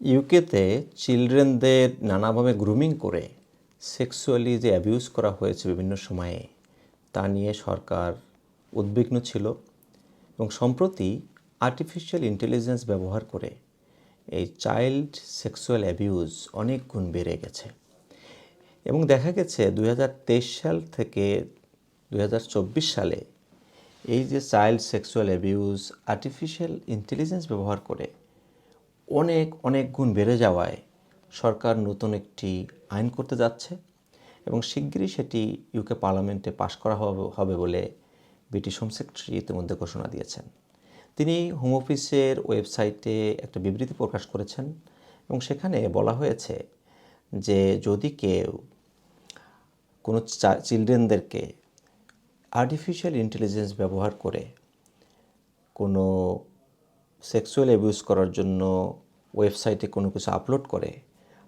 ইউকেতে চিলড্রেনদের নানাভাবে গ্রুমিং করে সেক্সুয়ালি যে অ্যাবিউজ করা হয়েছে বিভিন্ন সময়ে, তা নিয়ে সরকার উদ্বিগ্ন ছিল এবং সম্প্রতি আর্টিফিশিয়াল ইন্টেলিজেন্স ব্যবহার করে এই চাইল্ড সেক্সুয়াল অ্যাবিউজ অনেক গুণ বেড়ে গেছে। এবং দেখা গেছে দু হাজার তেইশ সাল থেকে দু হাজার চব্বিশ সালে এই যে child sexual abuse artificial intelligence ব্যবহার করে অনেক অনেক গুণ বেড়ে যাওয়ায় সরকার নতুন একটি আইন করতে যাচ্ছে এবং শিগগিরই সেটি ইউকে পার্লামেন্টে পাশ করা হবে বলে ব্রিটিশ হোম সেক্রেটারি ইতিমধ্যে ঘোষণা দিয়েছেন। তিনি হোম অফিসের ওয়েবসাইটে একটা বিবৃতি প্রকাশ করেছেন এবং সেখানে বলা হয়েছে যে যদি কেউ কোনো চিলড্রেনদেরকে আর্টিফিশিয়াল ইন্টেলিজেন্স ব্যবহার করে কোনো সেক্সুয়াল অ্যাবিউজ করার জন্য ওয়েবসাইটে কোনো কিছু আপলোড করে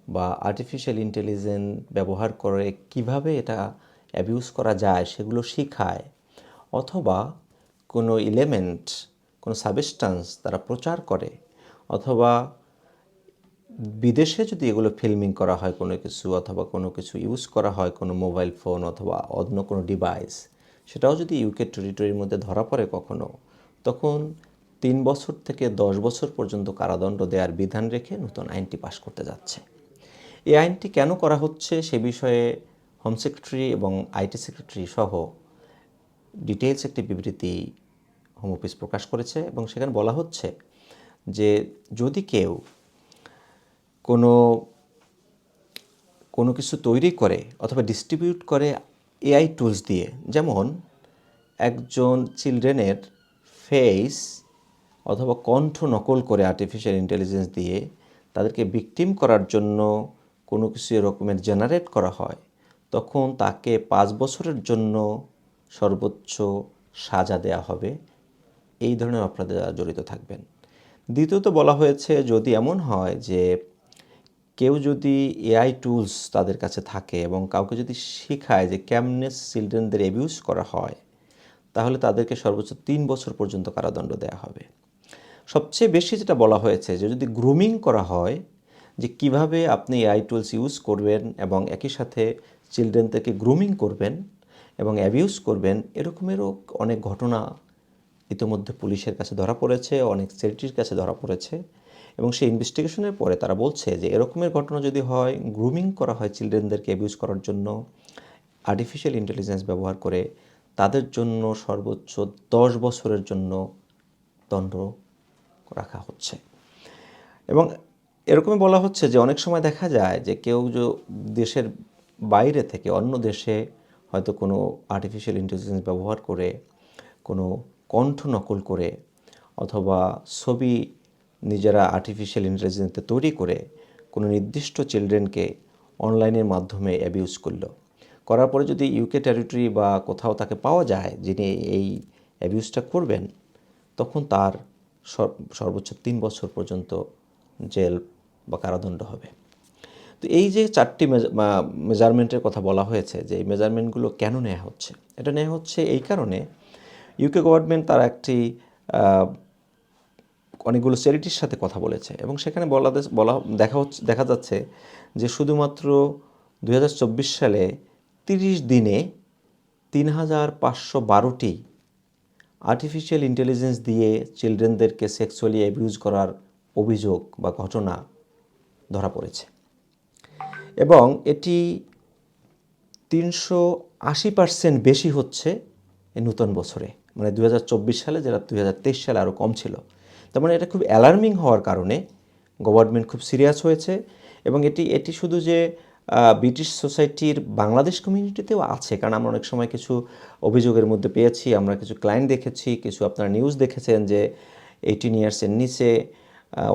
বা আর্টিফিশিয়াল ইন্টেলিজেন্স ব্যবহার করে কীভাবে এটা অ্যাবিউজ করা যায় সেগুলো শিখায় অথবা কোনো এলিমেন্ট কোনো সাবস্টান্স তারা প্রচার করে অথবা বিদেশে যদি এগুলো ফিল্মিং করা হয় কোনো কিছু অথবা কোনো কিছু ইউজ করা হয় কোনো মোবাইল ফোন অথবা অন্য কোনো ডিভাইস সেটাও যদি ইউকে টেরিটরির মধ্যে ধরা পড়ে কখনো, তখন তিন বছর থেকে দশ বছর পর্যন্ত কারাদণ্ড দেওয়ার বিধান রেখে নতুন আইনটি পাশ করতে যাচ্ছে। এই আইনটি কেন করা হচ্ছে সে বিষয়ে হোম সেক্রেটারি এবং আইটি সেক্রেটারি সহ ডিটেলস একটি বিবৃতি হোম অফিস প্রকাশ করেছে এবং সেখানে বলা হচ্ছে যে যদি কেউ কোনো কোনো কিছু তৈরি করে অথবা ডিস্ট্রিবিউট করে এআই টুলস দিয়ে, যেমন একজন চিলড্রেনের ফেস অথবা কণ্ঠ নকল করে আর্টিফিশিয়াল ইন্টেলিজেন্স দিয়ে তাদেরকে ভিকটিম করার জন্য কোনো কিছু রকমের জেনারেট করা হয়, তখন তাকে পাঁচ বছরের জন্য সর্বোচ্চ সাজা দেয়া হবে। এই ধরনের অপরাধে জড়িত থাকবেন। দ্বিতীয়ত বলা হয়েছে, যদি এমন হয় যে কেউ যদি এআই টুলস তাদের কাছে থাকে এবং কাউকে যদি শেখায় যে কেমনে চিলড্রেনদের অ্যাবিউজ করা হয়, তাহলে তাদেরকে সর্বোচ্চ তিন বছর পর্যন্ত কারাদণ্ড দেওয়া হবে। সবচেয়ে বেশি যেটা বলা হয়েছে যে যদি গ্রুমিং করা হয়, যে কীভাবে আপনি এআই টুলস ইউজ করবেন এবং একই সাথে চিলড্রেন থেকে গ্রুমিং করবেন এবং অ্যাবিউজ করবেন, এরকমেরও অনেক ঘটনা ইতিমধ্যে পুলিশের কাছে ধরা পড়েছে, অনেক চ্যারিটির কাছে ধরা পড়েছে এবং সেই ইনভেস্টিগেশনের পরে তারা বলছে যে এরকমের ঘটনা যদি হয় গ্রুমিং করা হয় চিলড্রেনদেরকে অ্যাবিউজ করার জন্য আর্টিফিশিয়াল ইন্টেলিজেন্স ব্যবহার করে তাদের জন্য সর্বোচ্চ দশ বছরের জন্য দণ্ড রাখা হচ্ছে। এবং এরকমই বলা হচ্ছে যে অনেক সময় দেখা যায় যে কেউ যে দেশের বাইরে থেকে অন্য দেশে হয়তো কোনো আর্টিফিশিয়াল ইন্টেলিজেন্স ব্যবহার করে, কোনো কণ্ঠ নকল করে, অথবা ছবি নিজেরা আর্টিফিশিয়াল ইন্টেলিজেন্সে তৈরি করে কোনো নির্দিষ্ট চিলড্রেনকে অনলাইনের মাধ্যমে অ্যাবিউজ করল। করার পরে যদি ইউকে টেরিটরি বা কোথাও তাকে পাওয়া যায়, যিনি এই অ্যাবিউজটা করবেন, তখন তার সর্বোচ্চ তিন বছর পর্যন্ত জেল বা কারাদণ্ড হবে। তো এই যে চারটি মেজারমেন্টের কথা বলা হয়েছে, যে এই মেজারমেন্টগুলো কেন নেওয়া হচ্ছে? এটা নেওয়া হচ্ছে এই কারণে ইউকে গভর্নমেন্ট তার একটি অনেকগুলো চ্যারিটির সাথে কথা বলেছে এবং সেখানে বলা বলা দেখা হচ্ছে, দেখা যাচ্ছে যে শুধুমাত্র দু হাজার চব্বিশ সালে তিরিশ দিনে তিন হাজার পাঁচশো বারোটি আর্টিফিশিয়াল ইন্টেলিজেন্স দিয়ে চিলড্রেনদেরকে সেক্সুয়ালি অ্যাবিউজ করার অভিযোগ বা ঘটনা ধরা পড়েছে। এবং এটি তিনশো আশি পার্সেন্ট বেশি হচ্ছে নূতন বছরে। মানে দু হাজার চব্বিশ সালে যেটা দুই হাজার তেইশ সালে আরও কম ছিল। তার মানে এটা খুব অ্যালার্মিং হওয়ার কারণে গভর্নমেন্ট খুব সিরিয়াস হয়েছে। এবং এটি এটি শুধু যে ব্রিটিশ সোসাইটির বাংলাদেশ কমিউনিটিতেও আছে। কারণ আমরা অনেক সময় কিছু অভিযোগের মধ্যে পেয়েছি, আমরা কিছু ক্লায়েন্ট দেখেছি, কিছু আপনারা নিউজ দেখেছেন যে এইটিন ইয়ার্সের নিচে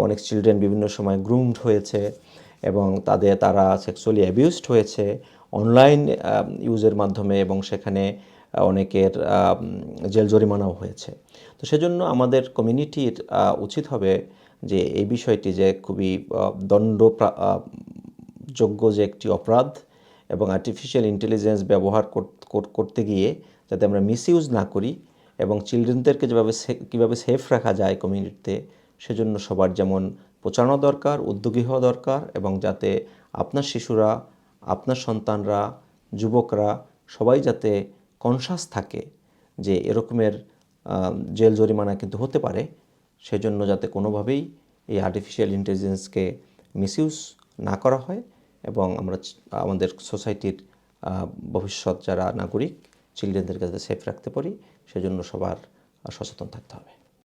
অনেক চিলড্রেন বিভিন্ন সময় গ্রুমড হয়েছে এবং তাদের, তারা সেক্সুয়ালি অ্যাবিউজড হয়েছে অনলাইন ইউজের মাধ্যমে এবং সেখানে অনেকের জেল জরিমানাও হয়েছে। তো সেজন্য আমাদের কমিউনিটির উচিত হবে যে এই বিষয়টি যে খুবই দণ্ড যোগ্য যে একটি অপরাধ এবং আর্টিফিশিয়াল ইন্টেলিজেন্স ব্যবহার করতে গিয়ে যাতে আমরা মিসইউজ না করি এবং চিলড্রেনদেরকে যেভাবে কীভাবে সেফ রাখা যায় কমিউনিটিতে সেজন্য সবার যেমন পৌঁছানো দরকার, উদ্যোগী হওয়া দরকার এবং যাতে আপনার শিশুরা, আপনার সন্তানরা, যুবকরা সবাই যাতে কনসাস থাকে যে এরকমের জেল জরিমানা কিন্তু হতে পারে, সেজন্য যাতে কোনোভাবেই এই আর্টিফিশিয়াল ইন্টেলিজেন্সকে মিসইউজ না করা হয়। এবং আমরা আমাদের সোসাইটির ভবিষ্যৎ যারা নাগরিক চিলড্রেনদেরকে যাতে সেফ রাখতে পারি, সেজন্য সবার সচেতন থাকতে হবে।